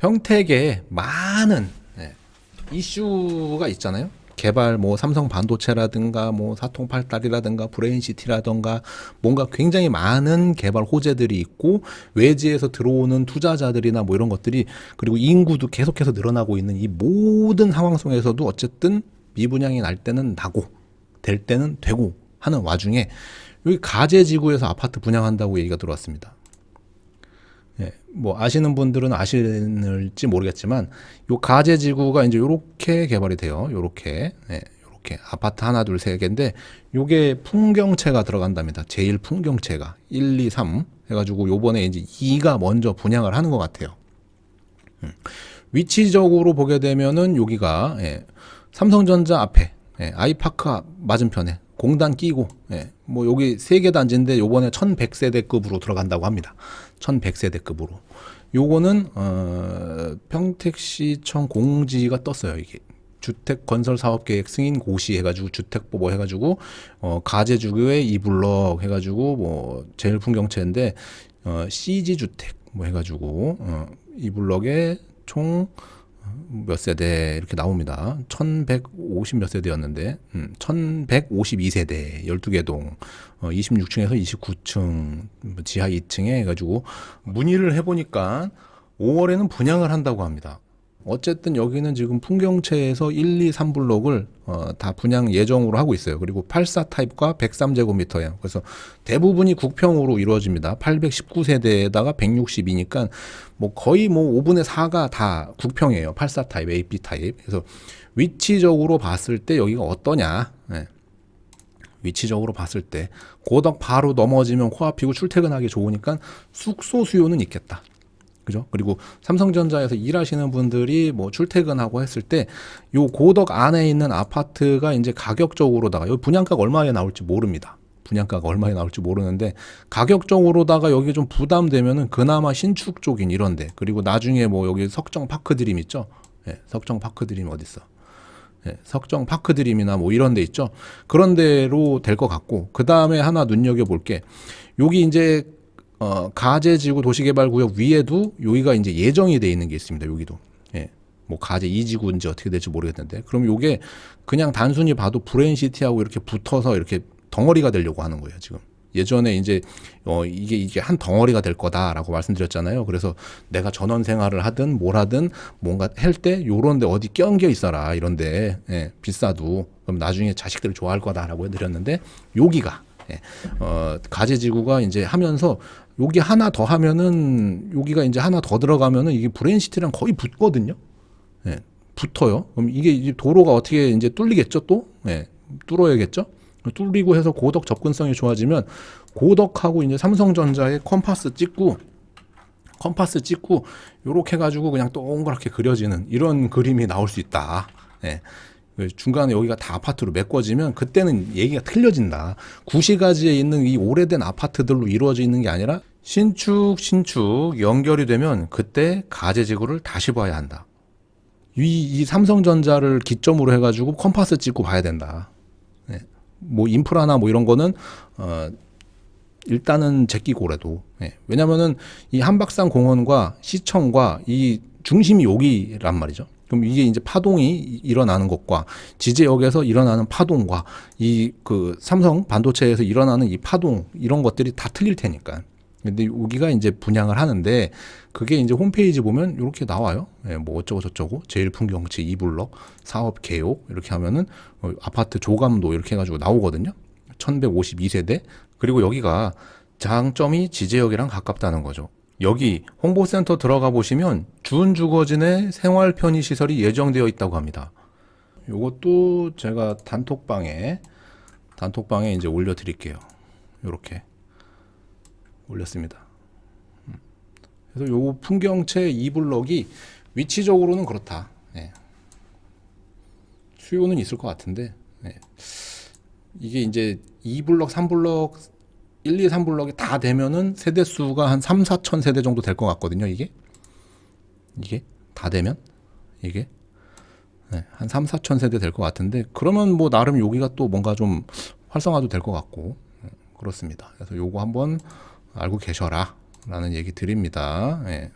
평택에 많은 예, 이슈가 있잖아요. 개발 뭐 삼성 반도체라든가 뭐 사통 팔달이라든가 브레인시티라든가 뭔가 굉장히 많은 개발 호재들이 있고 외지에서 들어오는 투자자들이나 뭐 이런 것들이 그리고 인구도 계속해서 늘어나고 있는 이 모든 상황 속에서도 어쨌든 미분양이 날 때는 나고 될 때는 되고 하는 와중에 여기 가재 지구에서 아파트 분양한다고 얘기가 들어왔습니다. 예, 뭐 아시는 분들은 아실지 모르겠지만 요 가재 지구가 이제 요렇게 개발이 돼요. 요렇게. 예, 요렇게 아파트 하나 둘 세 개인데 요게 풍경채가 들어간답니다. 제일 풍경채가 1, 2, 3 해가지고 요번에 이제 2가 먼저 분양을 하는 것 같아요. 음. 위치적으로 보게 되면은 여기가 예, 삼성전자 앞에 예, 아이파크 앞 맞은편에 공단 끼고 예, 뭐 여기 세 개 단지인데 요번에 1100세대급으로 들어간다고 합니다. 1100세대급으로. 요거는 어, 평택시청 공지가 떴어요, 이게. 주택 건설 사업 계획 승인 고시 해가지고 주택 보고 해가지고 어 가재 주교의 이블럭 해가지고 뭐 제일 풍경채인데 어 CG 주택 뭐 해가지고 어 이 블럭에 총 몇 세대 이렇게 나옵니다. 1150 몇 세대였는데, 음, 1152세대, 12개 동, 어, 26층에서 29층, 뭐 지하 2층에 해가지고, 문의를 해보니까 5월에는 분양을 한다고 합니다. 어쨌든 여기는 지금 풍경채에서 1, 2, 3블록을 어, 다 분양 예정으로 하고 있어요. 그리고 84 타입과 103제곱미터예요. 그래서 대부분이 국평으로 이루어집니다. 819세대에다가 162니까 뭐 거의 뭐 5분의 4가 다 국평이에요. 84 타입, AP 타입. 그래서 위치적으로 봤을 때 여기가 어떠냐? 네. 위치적으로 봤을 때 고덕 바로 넘어지면 코앞이고 출퇴근하기 좋으니까 숙소 수요는 있겠다. 그죠? 그리고 삼성전자에서 일하시는 분들이 뭐 출퇴근하고 했을 때 요 고덕 안에 있는 아파트가 이제 가격적으로다가 여기 분양가가 얼마에 나올지 모릅니다. 분양가가 얼마에 나올지 모르는데 가격적으로다가 여기 좀 부담되면은 그나마 신축 쪽인 이런데 그리고 나중에 뭐 여기 석정 파크 드림 있죠? 예, 석정 파크 드림 어디 있어? 예, 석정 파크 드림이나 뭐 이런 데 있죠. 그런 데로 될 것 같고 그 다음에 하나 눈여겨 볼게. 여기 이제 어, 가재지구 도시개발구역 위에도 여기가 이제 예정이 돼 있는 게 있습니다. 여기도. 예. 뭐 가재 이지구인지 어떻게 될지 모르겠는데. 그럼 요게 그냥 단순히 봐도 브레인시티하고 이렇게 붙어서 이렇게 덩어리가 되려고 하는 거예요, 지금. 예전에 이제 어 이게 이게 한 덩어리가 될 거다라고 말씀드렸잖아요. 그래서 내가 전원 생활을 하든 뭘 하든 뭔가 할 때 요런데 어디 껴안겨 있어라 이런데 예, 비싸도 그럼 나중에 자식들 좋아할 거다라고 해드렸는데 여기가 예, 어 가재지구가 이제 하면서 여기 하나 더 하면은 여기가 이제 하나 더 들어가면은 이게 브레인시티랑 거의 붙거든요. 예, 붙어요. 그럼 이게 이제 도로가 어떻게 이제 뚫리겠죠 또? 예, 뚫어야겠죠. 뚫리고 해서 고덕 접근성이 좋아지면 고덕하고 이제 삼성전자의 컴파스 찍고 컴파스 찍고 요렇게 해가지고 그냥 동그랗게 그려지는 이런 그림이 나올 수 있다. 예. 그 중간에 여기가 다 아파트로 메꿔지면 그때는 얘기가 틀려진다. 구시가지에 있는 이 오래된 아파트들로 이루어져 있는 게 아니라 신축 신축 연결이 되면 그때 가재지구를 다시 봐야 한다. 이, 이 삼성전자를 기점으로 해가지고 컴파스 찍고 봐야 된다. 네. 뭐 인프라나 뭐 이런 거는 어 일단은 제끼고라도 예. 왜냐면은 이 한박산 공원과 시청과 이 중심이 여기란 말이죠. 그럼 이게 이제 파동이 일어나는 것과 지제역에서 일어나는 파동과 이 그 삼성 반도체에서 일어나는 이 파동 이런 것들이 다 틀릴 테니까. 근데 여기가 이제 분양을 하는데 그게 이제 홈페이지 보면 이렇게 나와요. 예, 뭐 어쩌고 저쩌고 제일 풍경치 이블럭 사업 개요 이렇게 하면은 어, 아파트 조감도 이렇게 해가지고 나오거든요. 1152세대 그리고 여기가 장점이 지제역이랑 가깝다는 거죠. 여기 홍보센터 들어가 보시면 준 주거진의 생활 편의 시설이 예정되어 있다고 합니다. 요것도 제가 단톡방에 단톡방에 이제 올려 드릴게요. 요렇게 올렸습니다. 음. 그래서 요 풍경채 2블럭이 위치적으로는 그렇다. 예. 수요는 있을 것 같은데 예. 이게 이제 2블럭, 3블럭, 1, 2, 3블럭이 다 되면은 세대 수가 한 3, 4천 세대 정도 될 것 같거든요. 이게 이게 다 되면 이게 네, 한 3, 4천 세대 될 것 같은데 그러면 뭐 나름 여기가 또 뭔가 좀 활성화도 될 것 같고 음, 그렇습니다. 그래서 요거 한번 알고 계셔라 라는 얘기 드립니다. 예.